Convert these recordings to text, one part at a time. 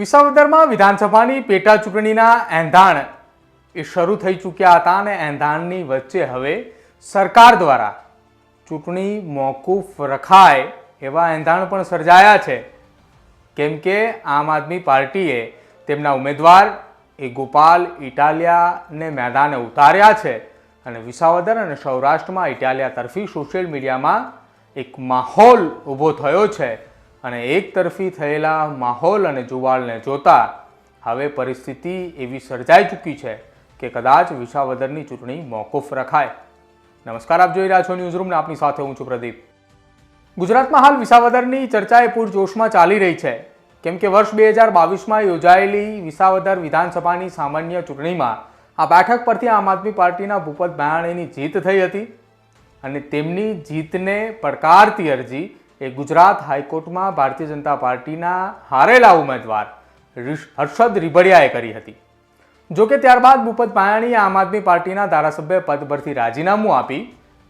વિસાવદરમાં વિધાનસભાની પેટા ચૂંટણીના એંધાણ એ શરૂ થઈ ચૂક્યા હતા અને એંધાણની વચ્ચે હવે સરકાર દ્વારા ચૂંટણી મોકૂફ રખાય એવા એંધાણ પણ સર્જાયા છે. કેમ કે આમ આદમી પાર્ટીએ તેમના ઉમેદવાર એ ગોપાલ ઇટાલિયાને મેદાને ઉતાર્યા છે અને વિસાવદર અને સૌરાષ્ટ્રમાં ઇટાલિયા તરફી સોશિયલ મીડિયામાં એક માહોલ ઊભો થયો છે. અને એક તરફી થયેલા માહોલ અને જુવાળને જોતા હવે પરિસ્થિતિ એવી સર્જાઈ ચૂકી છે કે કદાચ વિસાવદરની ચૂંટણી મોકૂફ રખાય. નમસ્કાર, આપ જોઈ રહ્યા છો ન્યૂઝ રૂમને આપની સાથે હું છું પ્રદીપ. ગુજરાતમાં હાલ વિસાવદરની ચર્ચા એ પૂરજોશમાં ચાલી રહી છે. કેમ કે વર્ષ બે હજાર બાવીસમાં યોજાયેલી વિસાવદર વિધાનસભાની સામાન્ય ચૂંટણીમાં આ બેઠક પરથી આમ આદમી પાર્ટીના ભૂપત ભાયાણીની જીત થઈ હતી અને તેમની જીતને પડકારતી અરજી એ ગુજરાત હાઈકોર્ટમાં ભારતીય જનતા પાર્ટીના હારેલા ઉમેદવાર હર્ષદ રીબડિયાએ કરી હતી. જોકે ત્યારબાદ ભૂપત પાયાણીએ આમ આદમી પાર્ટીના ધારાસભ્ય પદ પરથી રાજીનામું આપી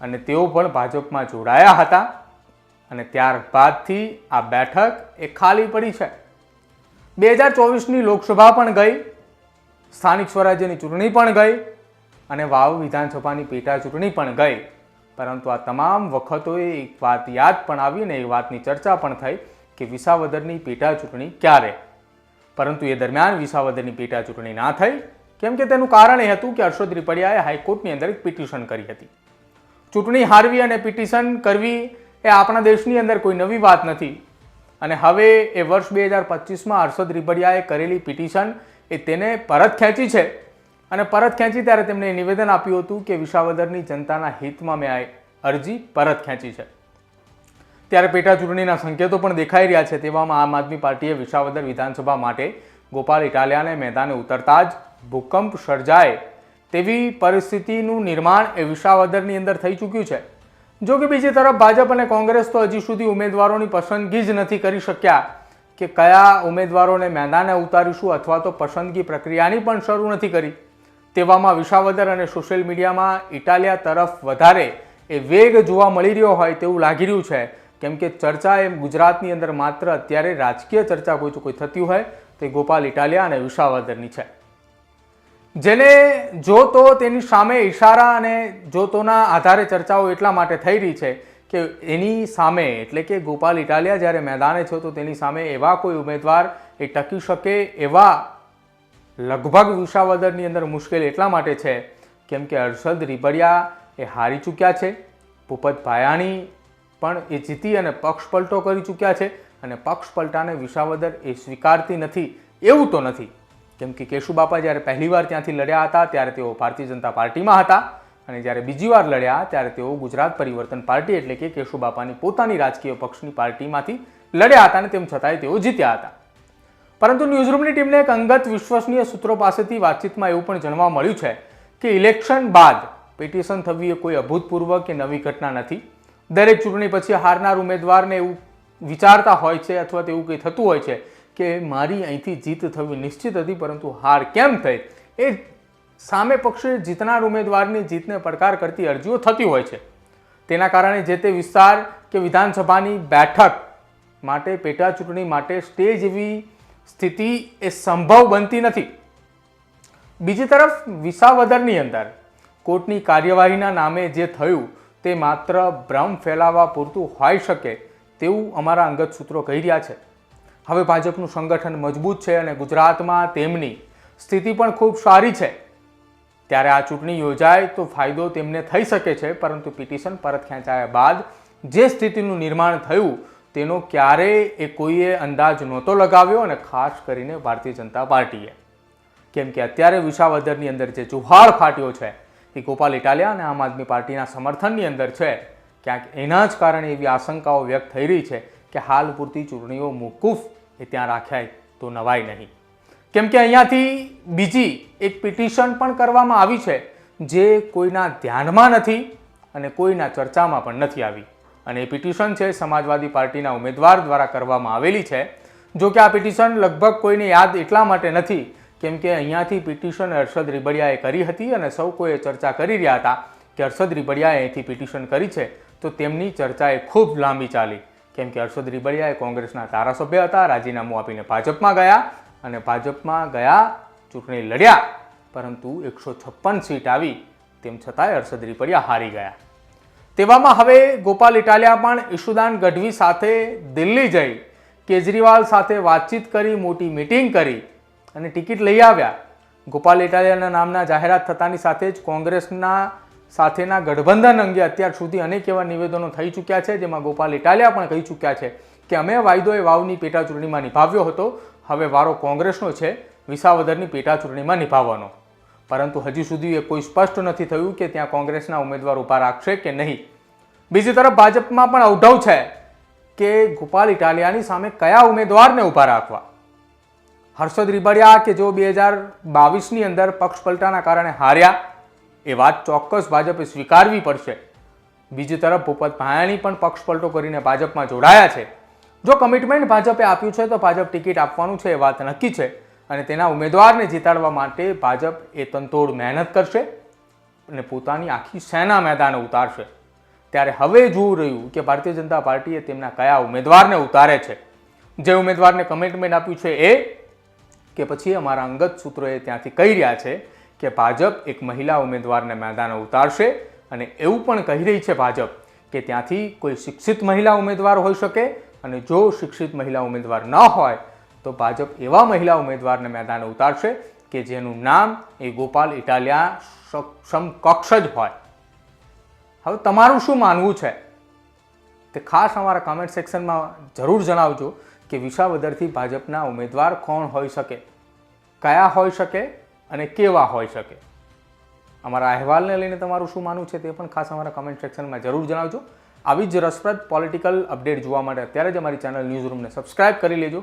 અને તેઓ પણ ભાજપમાં જોડાયા હતા અને ત્યારબાદથી આ બેઠક એ ખાલી પડી છે. બે હજાર ચોવીસની લોકસભા પણ ગઈ, સ્થાનિક સ્વરાજ્યની ચૂંટણી પણ ગઈ અને વાવ વિધાનસભાની પેટા ચૂંટણી પણ ગઈ. પરંતુ આ તમામ વખતોએ એક વાત યાદ પણ આવી અને એ વાતની ચર્ચા પણ થઈ કે વિસાવદરની પેટા ચૂંટણી ક્યારે? પરંતુ એ દરમિયાન વિસાવદરની પેટા ચૂંટણી ના થઈ, કેમ કે તેનું કારણ એ હતું કે હર્ષદ રીપડિયાએ હાઈકોર્ટની અંદર એક પિટિશન કરી હતી. ચૂંટણી હારવી અને પિટિશન કરવી એ આપણા દેશની અંદર કોઈ નવી વાત નથી. અને હવે એ વર્ષ બે હજાર પચીસમાં હર્ષદ રીબડિયાએ કરેલી પિટિશન એ તેને પરત ખેંચી છે. અને પરત ખેંચી ત્યારે તેમણે નિવેદન આપ્યું હતું કે વિસાવદરની જનતાના હિતમાં મેં અરજી પરત ખેંચી છે. ત્યારે પેટા ચૂંટણીના સંકેતો પણ દેખાઈ રહ્યા છે તેવામાં આમ આદમી પાર્ટીએ વિસાવદર વિધાનસભા માટે ગોપાલ ઇટાલિયાને મેદાને ઉતરતા જ ભૂકંપ સર્જાય તેવી પરિસ્થિતિનું નિર્માણ એ વિસાવદરની અંદર થઈ ચૂક્યું છે. જો કે બીજી તરફ ભાજપ અને કોંગ્રેસ તો હજી સુધી ઉમેદવારોની પસંદગી જ નથી કરી શક્યા કે કયા ઉમેદવારોને મેદાને ઉતારીશું અથવા તો પસંદગી પ્રક્રિયાની પણ શરૂ નથી કરી. તેવામાં વિસાવદર અને સોશિયલ મીડિયામાં ઇટાલિયા તરફ વધારે એ વેગ જોવા મળી રહ્યો હોય તેવું લાગી રહ્યું છે. કેમ કે ચર્ચા એમ ગુજરાતની અંદર માત્ર અત્યારે રાજકીય ચર્ચા કોઈ કોઈ થતી હોય તે ગોપાલ ઇટાલિયા અને વિસાવદરની છે. જેને જો તો તેની સામે ઈશારા અને જોતોના આધારે ચર્ચાઓ એટલા માટે થઈ રહી છે કે એની સામે, એટલે કે ગોપાલ ઇટાલિયા જ્યારે મેદાને છો તો તેની સામે એવા કોઈ ઉમેદવાર એ ટકી શકે એવા લગભગ વિસાવદરની અંદર મુશ્કેલ એટલા માટે છે કેમ કે હર્ષદ રીબડિયા એ હારી ચૂક્યા છે, ભૂપત ભાયાણી પણ એ જીતી અને પક્ષ પલટો કરી ચૂક્યા છે અને પક્ષ પલટાને વિસાવદર એ સ્વીકારતી નથી, એવું તો નથી. કેમ કે કેશુબાપા જ્યારે પહેલીવાર ત્યાંથી લડ્યા હતા, ત્યારે તેઓ ભારતીય જનતા પાર્ટીમાં હતા અને જ્યારે બીજી વાર લડ્યા, ત્યારે તેઓ ગુજરાત પરિવર્તન પાર્ટી એટલે કે કેશુબાપાની પોતાની રાજકીય પક્ષની પાર્ટીમાંથી લડ્યા હતા અને તેમ છતાંય તેઓ જીત્યા હતા. પરંતુ ન્યૂઝરૂમની ટીમને એક અંગત વિશ્વસનીય સૂત્રો પાસેથી વાતચીતમાં એવું પણ જાણવા મળ્યું છે કે ઇલેક્શન બાદ પિટિશન થવી એ કોઈ અભૂતપૂર્વ કે નવી ઘટના નથી. દરેક ચૂંટણી પછી હારનાર ઉમેદવારને એવું વિચારતા હોય છે અથવા તો એવું કંઈ થતું હોય છે કે મારી અહીંથી જીત થવી નિશ્ચિત હતી પરંતુ હાર કેમ થઈ? એ સામે પક્ષે જીતનાર ઉમેદવારની જીતને પડકાર કરતી અરજીઓ થતી હોય છે. તેના કારણે જે તે વિસ્તાર કે વિધાનસભાની બેઠક માટે પેટા ચૂંટણી માટે સ્ટેજ એવી સ્થિતિ એ સંભવ બનતી નથી. બીજી તરફ, વિસાવદરની અંદર કોર્ટની કાર્યવાહીના નામે જે થયું તે માત્ર ભ્રમ ફેલાવવા પૂરતું હોઈ શકે તેવું અમારા અંગત સૂત્રો કહી રહ્યા છે. હવે ભાજપનું સંગઠન મજબૂત છે અને ગુજરાતમાં તેમની સ્થિતિ પણ ખૂબ સારી છે. ત્યારે આ ચૂંટણી યોજાય તો ફાયદો તેમને થઈ શકે છે, પરંતુ પિટિશન પરત ખેંચાયા બાદ જે સ્થિતિનું નિર્માણ થયું તેનો ક્યારેય એ કોઈએ અંદાજ નહોતો લગાવ્યો અને ખાસ કરીને ભારતીય જનતા પાર્ટીએ. કેમ કે અત્યારે વિસાવદરની અંદર જે જુહાર ફાટ્યો છે, એ ગોપાલ ઇટાલિયા અને આમ આદમી પાર્ટીના સમર્થનની અંદર છે. ક્યાંક એના જ કારણે એવી આશંકાઓ વ્યક્ત થઈ રહી છે કે હાલ પૂરતી ચૂંટણીઓ મોકૂફ એ ત્યાં રાખ્યાય તો નવાય નહીં. કેમ કે અહીંયાથી બીજી એક પિટિશન પણ કરવામાં આવી છે, જે કોઈના ધ્યાનમાં નથી અને કોઈના ચર્ચામાં પણ નથી આવી. અને એ પિટિશન છે સમાજવાદી પાર્ટીના ઉમેદવાર દ્વારા કરવામાં આવેલી છે. જો કે આ પિટિશન લગભગ કોઈને યાદ એટલા માટે નથી કેમ કે અહીંયાથી પિટિશન હર્ષદ રીબડિયાએ કરી હતી અને સૌ કોઈએ ચર્ચા કરી રહ્યા હતા કે હર્ષદ રીબડિયાએ અહીંથી પિટિશન કરી છે. તો તેમની ચર્ચાએ ખૂબ લાંબી ચાલી કેમ કે હર્ષદ રીબડિયાએ કોંગ્રેસના ધારાસભ્ય હતા, રાજીનામું આપીને ભાજપમાં ગયા અને ભાજપમાં ગયા, ચૂંટણી લડ્યા. પરંતુ એકસો છપ્પન સીટ આવી, તેમ છતાંય હર્ષદ રીપડિયા હારી ગયા. તેવામાં હવે ગોપાલ ઇટાલિયા પણ ઈશુદાન ગઢવી સાથે દિલ્હી જઈ કેજરીવાલ સાથે વાતચીત કરી, મોટી મીટિંગ કરી અને ટિકિટ લઈ આવ્યા. ગોપાલ ઇટાલિયાના નામના જાહેરાત થતાની સાથે જ કોંગ્રેસના સાથેના ગઠબંધન અંગે અત્યાર સુધી અનેક એવા નિવેદનો થઈ ચૂક્યા છે, જેમાં ગોપાલ ઇટાલિયા પણ કહી ચૂક્યા છે કે અમે વાયદો એ વાવની પેટા ચૂંટણીમાં નિભાવ્યો હતો, હવે વારો કોંગ્રેસનો છે, વિસાવદરની પેટા ચૂંટણીમાં નિભાવવાનો. પરંતુ હજી સુધી એ કોઈ સ્પષ્ટ નથી થયું કે ત્યાં કોંગ્રેસના ઉમેદવાર ઊભા રાખશે કે નહીં. બીજી તરફ ભાજપમાં પણ અવઢવ છે કે ગોપાલ ઇટાલિયાની સામે કયા ઉમેદવારને ઊભા રાખવા? હર્ષદ રીબડિયા કે જો બે હજાર બાવીસની અંદર પક્ષ પલટાના કારણે હાર્યા? એ વાત ચોક્કસ ભાજપે સ્વીકારવી પડશે. બીજી તરફ ભૂપત ભાયાણી પણ પક્ષ પલટો કરીને ભાજપમાં જોડાયા છે. જો કમિટમેન્ટ ભાજપે આપ્યું છે તો ભાજપ ટિકિટ આપવાનું છે એ વાત નક્કી છે. અને તેના ઉમેદવારને જીતાડવા માટે ભાજપ એ તનતોડ મહેનત કરશે અને પોતાની આખી સેના મેદાને ઉતારશે. ત્યારે હવે જોવું રહ્યું કે ભારતીય જનતા પાર્ટીએ તેમના કયા ઉમેદવારને ઉતારે છે. જે ઉમેદવારને કમિટમેન્ટ આપ્યું છે એ કે પછી અમારા અંગત સૂત્રોએ ત્યાંથી કહી રહ્યા છે કે ભાજપ એક મહિલા ઉમેદવારને મેદાને ઉતારશે અને એવું પણ કહી રહી છે ભાજપ કે ત્યાંથી કોઈ શિક્ષિત મહિલા ઉમેદવાર હોઈ શકે અને જો શિક્ષિત મહિલા ઉમેદવાર ન હોય તો ભાજપ એવા મહિલા ઉમેદવારને મેદાને ઉતારશે કે જેનું નામ એ ગોપાલ ઇટાલિયા સમકક્ષ જ હોય. હવે તમારું શું માનવું છે? તે ખાસ અમારા કમેન્ટ સેક્શનમાં જરૂર જણાવજો કે વિસાવદરથી ભાજપના ઉમેદવાર કોણ હોઈ શકે, કયા હોઈ શકે અને કેવા હોઈ શકે. અમારા અહેવાલને લઈને તમારું શું માનવું છે તે પણ ખાસ અમારા કમેન્ટ સેક્શનમાં જરૂર જણાવજો. આવી જ રસપ્રદ પોલિટિકલ અપડેટ જોવા માટે અત્યારે જ અમારી ચેનલ ન્યૂઝ રૂમને સબસ્ક્રાઇબ કરી લેજો.